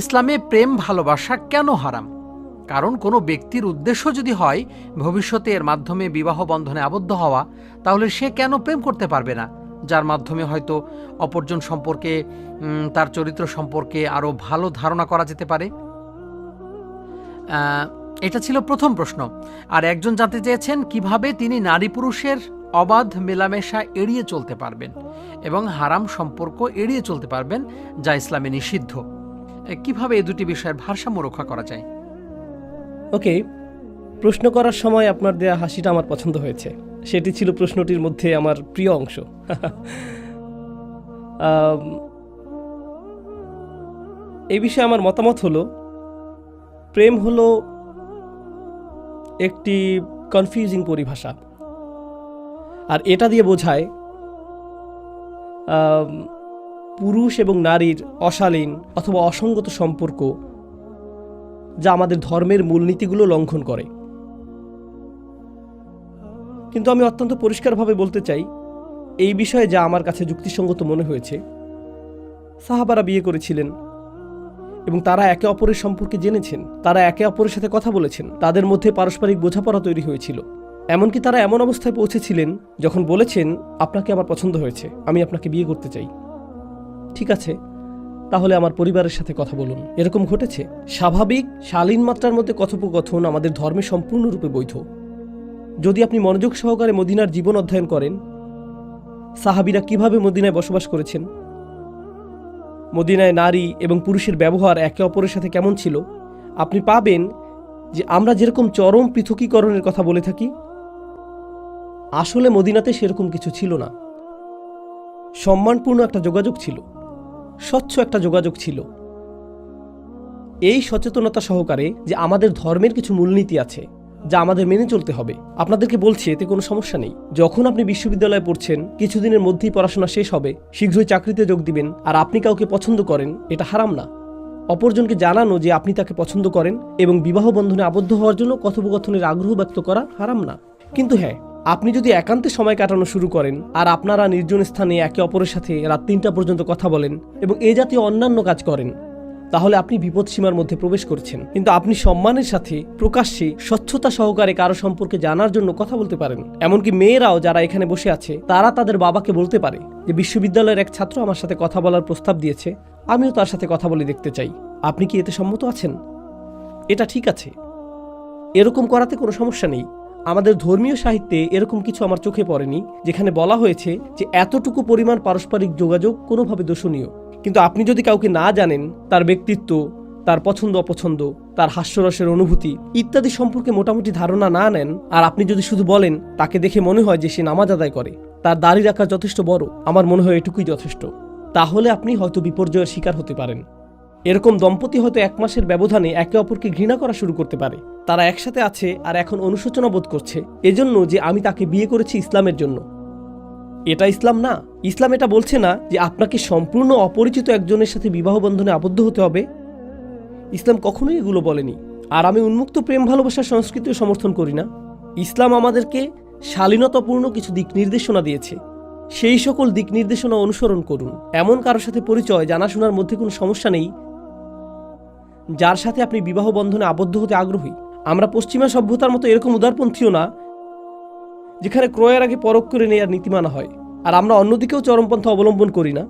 ইসলামে প্রেম ভালোবাসা কেন হারাম? কারণ কোনো ব্যক্তির উদ্দেশ্য যদি হয় ভবিষ্যতে এর মাধ্যমে বিবাহ বন্ধনে আবদ্ধ হওয়া, তাহলে সে কেন প্রেম করতে পারবে না? যার মাধ্যমে হয়তো অপরজন সম্পর্কে তার চরিত্র সম্পর্কে আরও ভালো ধারণা করা যেতে পারে? এটা ছিল প্রথম প্রশ্ন। আর একজন জানতে চেয়েছেন কীভাবে তিনি নারী পুরুষের অবাধ মেলামেশা এড়িয়ে চলতে পারবেন এবং হারাম সম্পর্ক এড়িয়ে চলতে পারবেন যা ইসলামে নিষিদ্ধ। কীভাবে এই দুটি বিষয়ের ভারসাম্য রক্ষা করা যায়? ওকে, প্রশ্ন করার সময় আপনার দেয়া হাসিটা আমার পছন্দ হয়েছে। সেটি ছিল প্রশ্নটির মধ্যে আমার প্রিয় অংশ। এই বিষয়ে আমার মতামত হলো, প্রেম হলো একটি কনফিউজিং পরিভাষা। আর এটা দিয়ে বোঝায় পুরুষ এবং নারীর অশালীন অথবা অসঙ্গত সম্পর্ক যা আমাদের ধর্মের মূলনীতিগুলো লঙ্ঘন করে। কিন্তু আমি অত্যন্ত পরিষ্কারভাবে বলতে চাই, এই বিষয়ে যা আমার কাছে যুক্তিসঙ্গত মনে হয়েছে, সাহাবারা বিয়ে করেছিলেন এবং তারা একে অপরের সম্পর্কে জেনেছেন, তারা একে অপরের সাথে কথা বলেছেন, তাদের মধ্যে পারস্পরিক বোঝাপড়া তৈরি হয়েছিল। এমনকি তারা এমন অবস্থায় পৌঁছেছিলেন যখন বলেছেন, আপনাকে আমার পছন্দ হয়েছে, আমি আপনাকে বিয়ে করতে চাই। ঠিক আছে, তাহলে আমার পরিবারের সাথে কথা বলুন। এরকম ঘটেছে। স্বাভাবিক, শালীন মাত্রার মধ্যে কথোপকথন আমাদের ধর্মে সম্পূর্ণরূপে বৈধ। যদি আপনি মনোযোগ সহকারে মদিনার জীবন অধ্যয়ন করেন, সাহাবিরা কীভাবে মদিনায় বসবাস করেছেন? মদিনায় নারী এবং পুরুষের ব্যবহার একে অপরের সাথে কেমন ছিল? আপনি পাবেন যে আমরা যেরকম চরম পৃথকীকরণের কথা বলে থাকি, আসলে মদিনাতে সেরকম কিছু ছিল না। সম্মানপূর্ণ একটা যোগাযোগ ছিল। স্বচ্ছ একটা যোগাযোগ ছিল। এই সচেতনতা সহকারে যে আমাদের ধর্মের কিছু মূলনীতি আছে, যা আমাদের মেনে চলতে হবে, আপনাদেরকে বলছি, এতে কোনো সমস্যা নেই। যখন আপনি বিশ্ববিদ্যালয়ে পড়ছেন, কিছুদিনের মধ্যেই পড়াশোনা শেষ হবে, শীঘ্রই চাকরিতে যোগ দিবেন, আর আপনি কাউকে পছন্দ করেন, এটা হারাম না। অপরজনকে জানানো যে আপনি তাকে পছন্দ করেন এবং বিবাহ বন্ধনে আবদ্ধ হওয়ার জন্য কথোপকথনের আগ্রহ ব্যক্ত করা হারাম না। কিন্তু হ্যাঁ আপনি যদি একান্তে সময় কাটানো শুরু করেন আর আপনারা নির্জন স্থানে একে অপরের সাথে রাত তিনটা পর্যন্ত কথা বলেন এবং এ জাতীয় অন্যান্য কাজ করেন, তাহলে আপনি বিপদ সীমার মধ্যে প্রবেশ করছেন। কিন্তু আপনি সম্মানের সাথে প্রকাশ্যে স্বচ্ছতা সহকারে কারও সম্পর্কে জানার জন্য কথা বলতে পারেন। এমনকি মেয়েরাও যারা এখানে বসে আছে, তারা তাদের বাবাকে বলতে পারে যে, বিশ্ববিদ্যালয়ের এক ছাত্র আমার সাথে কথা বলার প্রস্তাব দিয়েছে, আমিও তার সাথে কথা বলে দেখতে চাই। আপনি কি এতে সম্মত আছেন? এটা ঠিক আছে। এরকম করাতে কোনো সমস্যা নেই। আমাদের ধর্মীয় সাহিত্যে এরকম কিছু আমার চোখে পড়েনি, যেখানে বলা হয়েছে যে এতটুকু পরিমাণ পারস্পরিক যোগাযোগ কোনোভাবে দোষণীয়। কিন্তু আপনি যদি কাউকে না জানেন, তার ব্যক্তিত্ব, তার পছন্দ অপছন্দ, তার হাস্যরসের অনুভূতি ইত্যাদি সম্পর্কে মোটামুটি ধারণা না নেন, আর আপনি যদি শুধু বলেন, তাকে দেখে মনে হয় যে সে নামাজ আদায় করে, তার দাড়ি রাখা যথেষ্ট বড়, আমার মনে হয় এটুকুই যথেষ্ট। তাহলে আপনি হয়তো বিপর্যয়ের শিকার হতে পারেন। এরকম দম্পতি হয়তো এক মাসের ব্যবধানে একে অপরকে ঘৃণা করা শুরু করতে পারে। তারা একসাথে আছে আর এখন অনুশোচনা বোধ করছে, এজন্য যে আমি তাকে বিয়ে করেছি ইসলামের জন্য। এটা ইসলাম না। ইসলাম এটা বলছে না যে আপনাকে সম্পূর্ণ অপরিচিত একজনের সাথে বিবাহ বন্ধনে আবদ্ধ হতে হবে। ইসলাম কখনোই এগুলো বলেনি। আর আমি উন্মুক্ত প্রেম ভালোবাসার সংস্কৃতিও সমর্থন করি না। ইসলাম আমাদেরকে শালীনতাপূর্ণ কিছু দিক নির্দেশনা দিয়েছে। সেই সকল দিক নির্দেশনা অনুসরণ করুন। এমন কারোর সাথে পরিচয়, জানাশোনার মধ্যে কোনো সমস্যা নেই। যার সাথে আপনি বিবাহ বন্ধনে আবদ্ধ হতে আগ্রহী। আমরা পশ্চিমা সভ্যতার মতো এরকম উদারপন্থীও না, যেখানে ক্রয়ের আগে পরখ করে নেওয়ার নীতিমানা হয়, আর আমরা অন্যদিকেও চরমপন্থা অবলম্বন করি না,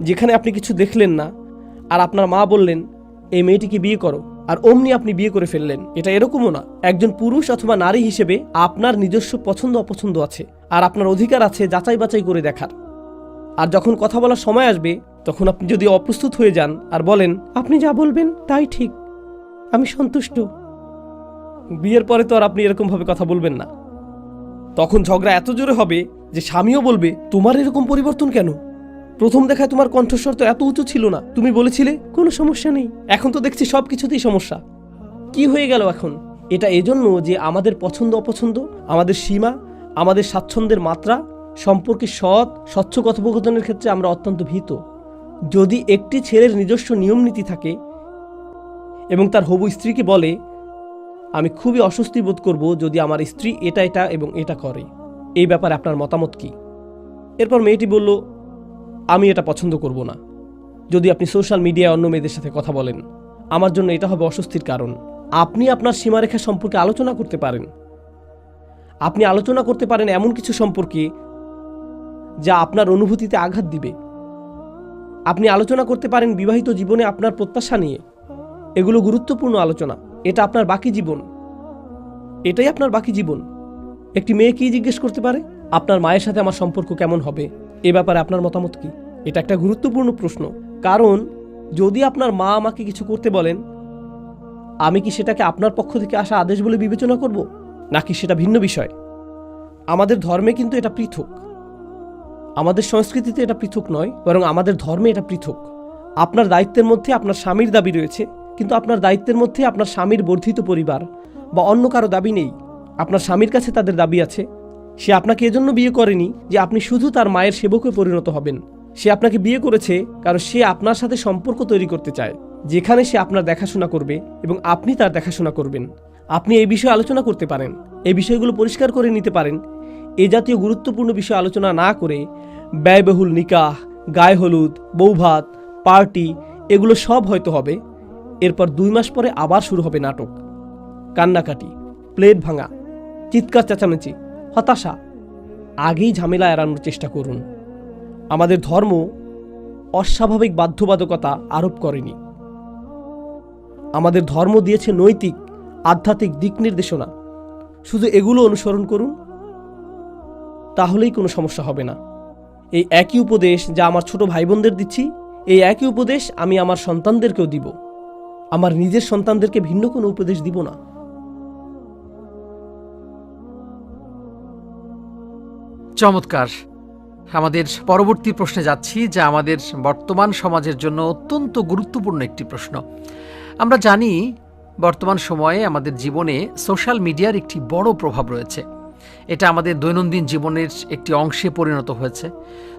যেখানে আপনি কিছু দেখলেন না, আর আপনার মা বললেন, এই মেয়েটিকে বিয়ে করো। আর অমনি আপনি বিয়ে করে ফেললেন। এটা এরকমও না, একজন পুরুষ অথবা নারী হিসেবে আপনার নিজস্ব পছন্দ অপছন্দ আছে, আর আপনার অধিকার আছে যাচাই বাছাই করে দেখার। আর যখন কথা বলার সময় আসবে তখন আপনি যদি অপ্রস্তুত হয়ে যান আর বলেন, আপনি যা বলবেন তাই ঠিক, আমি সন্তুষ্ট। বিয়ের পরে তো আর আপনি এরকমভাবে কথা বলবেন না। তখন ঝগড়া এত জোরে হবে যে স্বামীও বলবে, তোমার এরকম পরিবর্তন কেন? প্রথম দেখায় তোমার কণ্ঠস্বর তো এত উঁচু ছিল না। তুমি বলেছিলে, কোনো সমস্যা নেই। এখন তো দেখছি সব কিছুতেই সমস্যা। কি হয়ে গেল এখন? এটা এজন্য যে আমাদের পছন্দ অপছন্দ, আমাদের সীমা, আমাদের স্বাচ্ছন্দ্যের মাত্রা সম্পর্কে সৎ, স্বচ্ছ কথোপকথনের ক্ষেত্রে আমরা অত্যন্ত ভীত। যদি একটি ছেলের নিজস্ব নিয়ম নীতি থাকে এবং তার হবু স্ত্রীকে বলে, আমি খুবই অস্বস্তি বোধ করব যদি আমার স্ত্রী এটা এটা এবং এটা করে। এই ব্যাপারে আপনার মতামত কি? এরপর মেয়েটি বলল, আমি এটা পছন্দ করব না। যদি আপনি সোশ্যাল মিডিয়ায় অন্য মেয়েদের সাথে কথা বলেন, আমার জন্য এটা হবে অস্বস্তির কারণ। আপনি আপনার সীমারেখা সম্পর্কে আলোচনা করতে পারেন। আপনি আলোচনা করতে পারেন এমন কিছু সম্পর্কে যা আপনার অনুভূতিতে আঘাত দিবে। আপনি আলোচনা করতে পারেন বিবাহিত জীবনে আপনার প্রত্যাশা নিয়ে। এগুলো গুরুত্বপূর্ণ আলোচনা। এটা আপনার বাকি জীবন। এটাই আপনার বাকি জীবন। একটি মেয়ে কি জিজ্ঞেস করতে পারে? আপনার মায়ের সাথে আমার সম্পর্ক কেমন হবে? এ ব্যাপারে আপনার মতামত কি? এটা একটা গুরুত্বপূর্ণ প্রশ্ন। কারণ, যদি আপনার মা আমাকে কিছু করতে বলেন, আমি কি সেটাকে আপনার পক্ষ থেকে আসা আদেশ বলে বিবেচনা করব? নাকি সেটা ভিন্ন বিষয়? আমাদের ধর্মে কিন্তু এটা পৃথক। আমাদের সংস্কৃতিতে এটা পৃথক নয়, বরং আমাদের ধর্মে এটা পৃথক। আপনার দায়িত্বের মধ্যে আপনার স্বামীর দাবি রয়েছে, কিন্তু আপনার দায়িত্বের মধ্যে আপনার স্বামীর বর্ধিত পরিবার বা অন্য কারও দাবি নেই। আপনার স্বামীর কাছে তাদের দাবি আছে। সে আপনাকে এজন্য বিয়ে করেনি যে আপনি শুধু তার মায়ের সেবকে পরিণত হবেন। সে আপনাকে বিয়ে করেছে কারণ সে আপনার সাথে সম্পর্ক তৈরি করতে চায়, যেখানে সে আপনার দেখাশোনা করবে এবং আপনি তার দেখাশোনা করবেন। আপনি এই বিষয়ে আলোচনা করতে পারেন, এই বিষয়গুলো পরিষ্কার করে নিতে পারেন। এ জাতীয় গুরুত্বপূর্ণ বিষয় আলোচনা না করে ব্যয়বহুল নিকাহ, গায়ে হলুদ, বৌভাত, পার্টি, এগুলো সব হয়তো হবে। এরপর দুই মাস পরে আবার শুরু হবে নাটক। কান্নাকাটি, প্লেট ভাঙা, চিৎকার চেঁচামেচি, হতাশা। আগেই ঝামেলা এড়ানোর চেষ্টা করুন। আমাদের ধর্ম অস্বাভাবিক বাধ্যবাধকতা আরোপ করেনি। আমাদের ধর্ম দিয়েছে নৈতিক, আধ্যাত্মিক দিক নির্দেশনা। শুধু এগুলো অনুসরণ করুন, তাহলেই কোনো সমস্যা হবে না। এই একই উপদেশ যা আমার ছোট ভাই বোনদের দিচ্ছি, এই একই উপদেশ আমি আমার সন্তানদেরকেও দিব। আমার নিজের সন্তানদেরকে ভিন্ন কোনো উপদেশ দিব না। চমৎকার। আমাদের পরবর্তী প্রশ্নে যাচ্ছি, যা আমাদের বর্তমান সমাজের জন্য অত্যন্ত গুরুত্বপূর্ণ একটি প্রশ্ন। আমরা জানি, বর্তমান সময়ে আমাদের জীবনে সোশ্যাল মিডিয়ার একটি বড় প্রভাব রয়েছে। এটা আমাদের দৈনন্দিন জীবনের একটি অংশে পরিণত হয়েছে।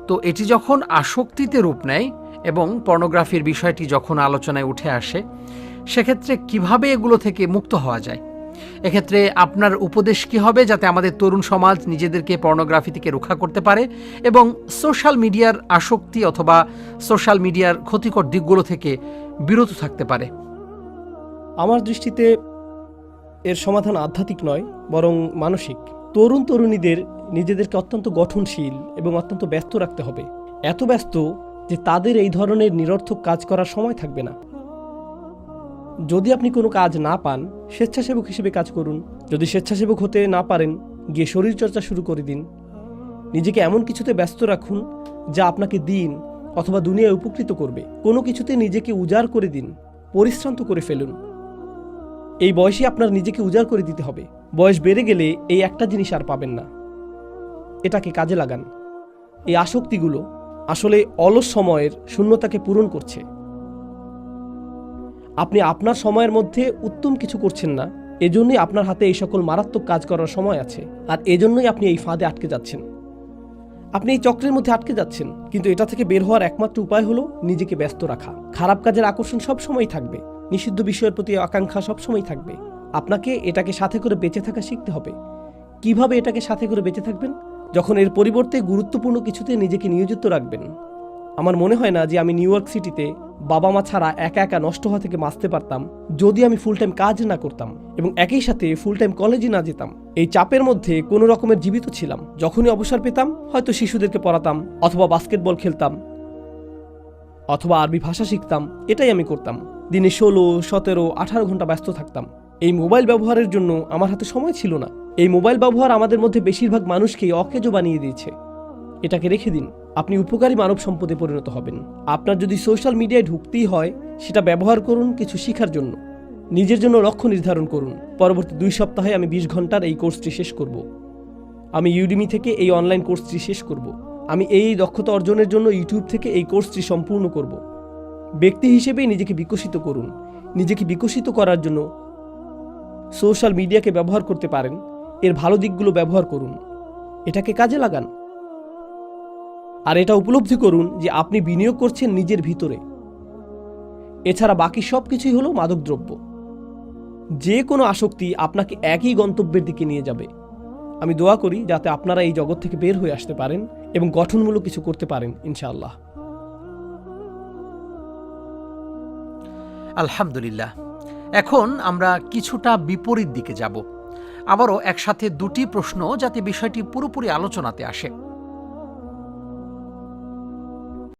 তো এটি যখন আসক্তিতে রূপ নেয় এবং পর্নোগ্রাফির বিষয়টি যখন আলোচনায় উঠে আসে, সেক্ষেত্রে কীভাবে এগুলো থেকে মুক্ত হওয়া যায়? এক্ষেত্রে আপনার উপদেশ কি হবে যাতে আমাদের তরুণ সমাজ নিজেদেরকে পর্নোগ্রাফি থেকে রক্ষা করতে পারে এবং সোশ্যাল মিডিয়ার আসক্তি অথবা সোশ্যাল মিডিয়ার ক্ষতিকর দিকগুলো থেকে বিরত থাকতে পারে? আমার দৃষ্টিতে এর সমাধান আধ্যাত্মিক নয়, বরং মানসিক। তরুণ তরুণীদের নিজেদেরকে অত্যন্ত গঠনশীল এবং অত্যন্ত ব্যস্ত রাখতে হবে। এত ব্যস্ত যে তাদের এই ধরনের নিরর্থক কাজ করার সময় থাকবে না। যদি আপনি কোনো কাজ না পান, স্বেচ্ছাসেবক হিসেবে কাজ করুন। যদি স্বেচ্ছাসেবক হতে না পারেন, গিয়ে শরীরচর্চা শুরু করে দিন। নিজেকে এমন কিছুতে ব্যস্ত রাখুন, যা আপনাকে দিন অথবা দুনিয়ায় উপকৃত করবে। কোনো কিছুতে নিজেকে উজাড় করে দিন, পরিশ্রান্ত করে ফেলুন। এই বয়সে আপনার নিজেকে উজাড় করে দিতে হবে। বয়স বেড়ে গেলে এই একটা জিনিস আর পাবেন না। এটাকে কাজে লাগান। এই আসক্তিগুলো আসলে অলস সময়ের শূন্যতাকে পূরণ করছে। আপনি আপনার সময়ের মধ্যে উত্তম কিছু করছেন না, এজন্যই আপনার হাতে এই সকল মারাত্মক কাজ করার সময় আছে, আর এজন্যই আপনি এই ফাঁদে আটকে যাচ্ছেন। আপনি এই চক্রের মধ্যে আটকে যাচ্ছেন, কিন্তু এটা থেকে বের হওয়ার একমাত্র উপায় হলো নিজেকে ব্যস্ত রাখা। খারাপ কাজের আকর্ষণ সবসময় থাকবে, নিষিদ্ধ বিষয়ের প্রতি আকাঙ্ক্ষা সবসময় থাকবে। আপনাকে এটাকে সাথে করে বেঁচে থাকা শিখতে হবে। কীভাবে এটাকে সাথে করে বেঁচে থাকবেন? যখন এর পরিবর্তে গুরুত্বপূর্ণ কিছুতে নিজেকে নিয়োজিত রাখবেন। আমার মনে হয় না যে আমি নিউ ইয়র্ক সিটিতে বাবা মা ছাড়া একা একা নষ্ট হওয়া থেকে বাঁচতে পারতাম, যদি আমি ফুল টাইম কাজ না করতাম এবং একই সাথে ফুল টাইম কলেজে না যেতাম। এই চাপের মধ্যে কোনো রকমের জীবিত ছিলাম। যখনই অবসর পেতাম, হয়তো শিশুদেরকে পড়াতাম অথবা বাস্কেটবল খেলতাম অথবা আরবি ভাষা শিখতাম, এটাই আমি করতাম। দিনে ষোলো, সতেরো, আঠারো ঘণ্টা ব্যস্ত থাকতাম। এই মোবাইল ব্যবহারের জন্য আমার হাতে সময় ছিল না। এই মোবাইল ব্যবহার আমাদের মধ্যে বেশিরভাগ মানুষকেই অকেজো বানিয়ে দিয়েছে। এটাকে রেখে দিন, আপনি উপকারী মানব সম্পদে পরিণত হবেন। আপনার যদি সোশ্যাল মিডিয়ায় ঢুকতেই হয়, সেটা ব্যবহার করুন কিছু শেখার জন্য। নিজের জন্য লক্ষ্য নির্ধারণ করুন। পরবর্তী দুই সপ্তাহে আমি বিশ ঘণ্টার এই কোর্সটি শেষ করব। আমি ইউডিমি থেকে এই অনলাইন কোর্সটি শেষ করব। আমি এই দক্ষতা অর্জনের জন্য ইউটিউব থেকে এই কোর্সটি সম্পূর্ণ করব। ব্যক্তি হিসেবে নিজেকে বিকশিত করুন। নিজেকে বিকশিত করার জন্য সোশ্যাল মিডিয়াকে ব্যবহার করতে পারেন, এর ভালো দিকগুলো ব্যবহার করুন। এটাকে কাজে লাগান। আর এটা উপলব্ধি করুন যে আপনি বিনিয়োগ করছেন নিজের ভিতরে। এছাড়া বাকি সব কিছুই হলো মাদকদ্রব্য। যে কোনো আসক্তি আপনাকে একই গন্তব্যের দিকে নিয়ে যাবে। আমি দোয়া করি যাতে আপনারা এই জগৎ থেকে বের হয়ে আসতে পারেন এবং গঠনমূলক কিছু করতে পারেন, ইনশাআল্লাহ। আলহামদুলিল্লাহ। এখন আমরা কিছুটা বিপরীত দিকে যাব। আবারও একসাথে দুটি প্রশ্ন যাতে বিষয়টি পুরোপুরি আলোচনাতে আসে।